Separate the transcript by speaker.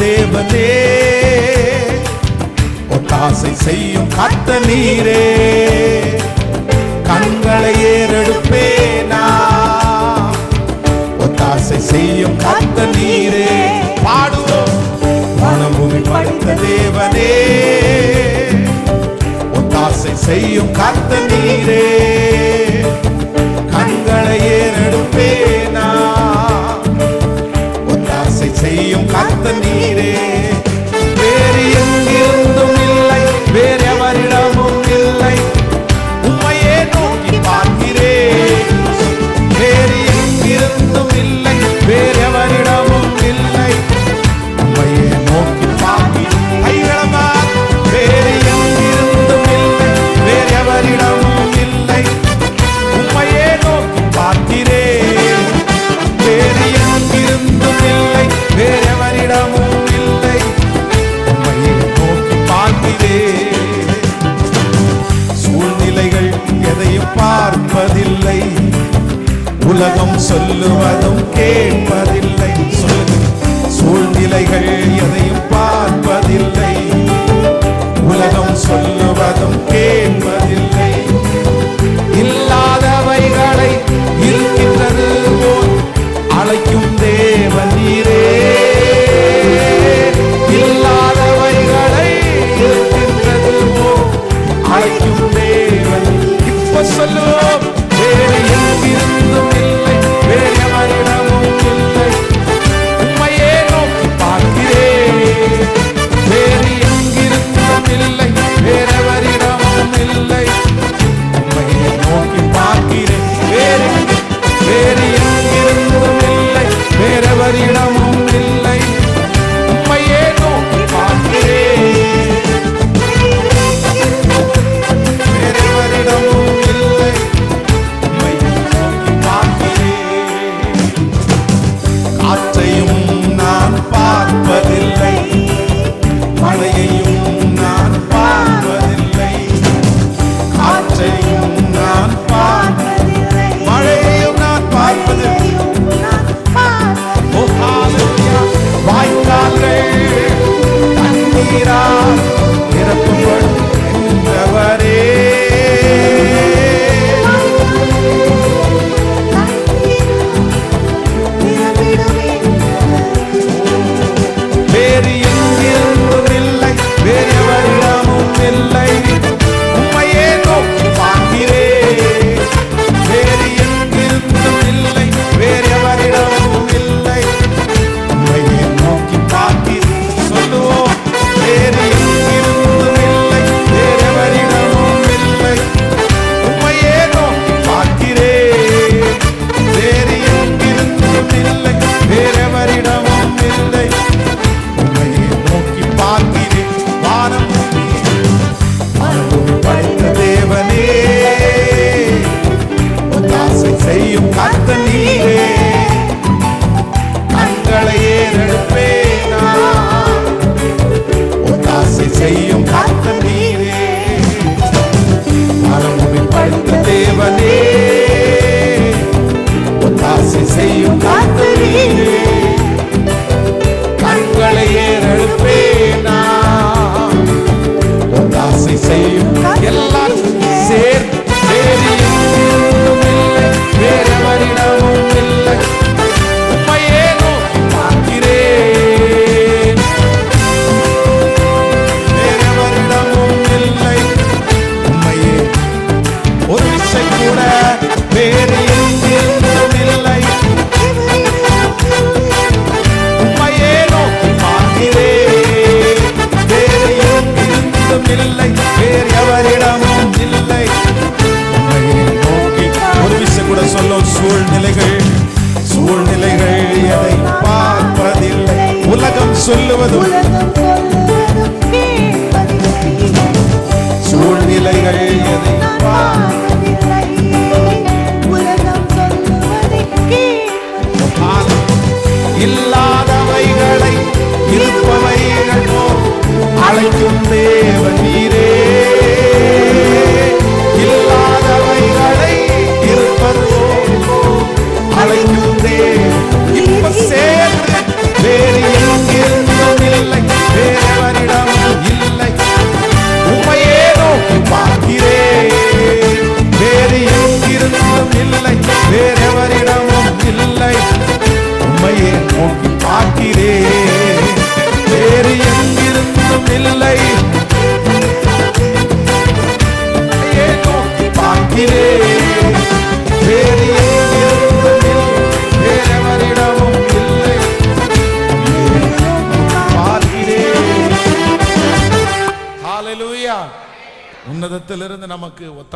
Speaker 1: தேவனே. ஒத்தாசை செய்யும் காத்த நீரே. கண்களை ஏறெடுப்பேனா ஒத்தாசை செய்யும் காத்த நீரே. பாடுவோம். மனபூமி படுத்த தேவனே. ஒத்தாசை செய்யும் காத்த நீரே. கண்களை ஏறெடுப்பேனா ஒத்தாசை செய்யும் காத்த நீரே உலகம் சொல்லுவதும் கேட்பதில்லை. சொல்லுங்கள் சூழ்நிலைகள் சொல்லுவதும் சூழ்நிலைகள் எதை இல்லாதவைகளை இருப்பவைகள் அழைக்கும் தேவை நோக்கி பார்க்கிறே. வேறு எங்கிருந்தும் இல்லை. நோக்கி பார்க்கிறே. வேறு எங்கிருந்தும் வேறவரிடமும் இல்லை. பார்க்கிறே. உன்னதத்திலிருந்து நமக்கு ஒத்த